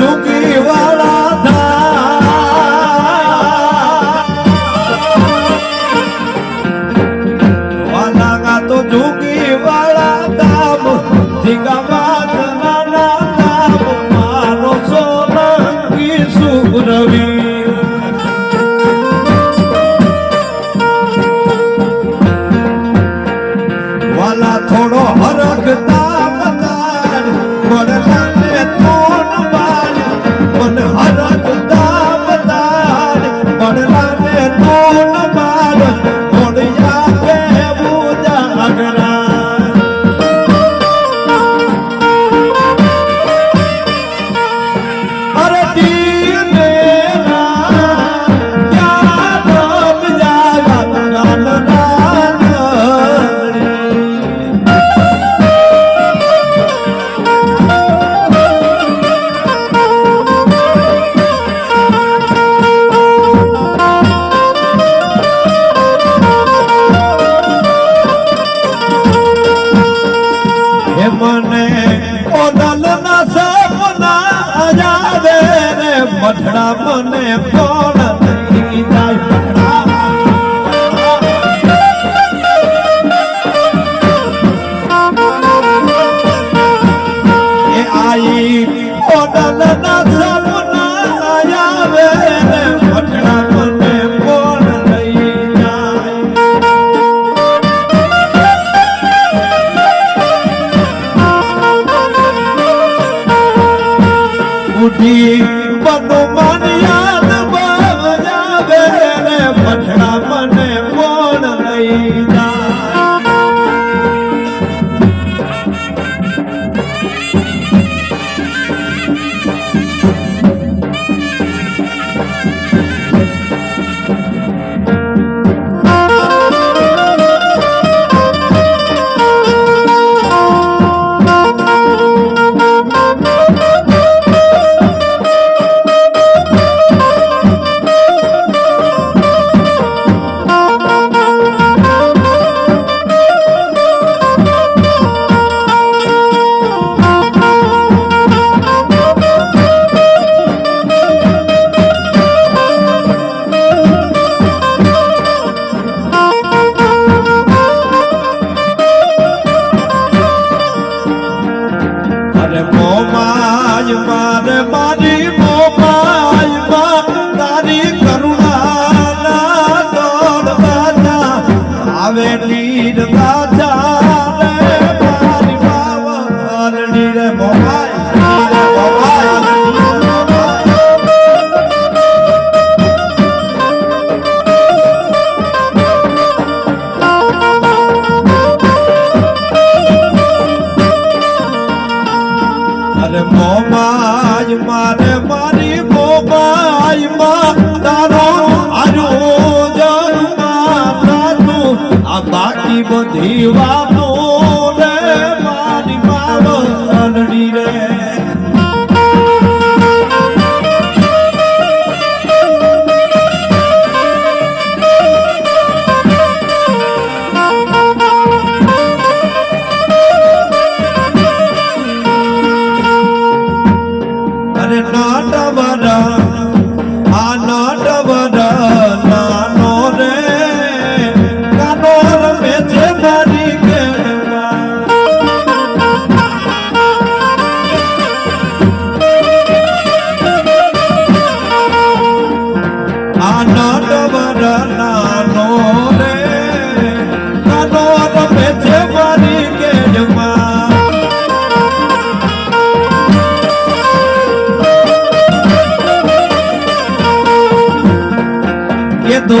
Tu ki wa মনে পড়ে બાકી બધી વાતો આનંદ વરનાનો રે કાનોર બેચે મારી કેજમાં કે તો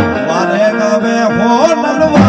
મારે ગવે હો નલવા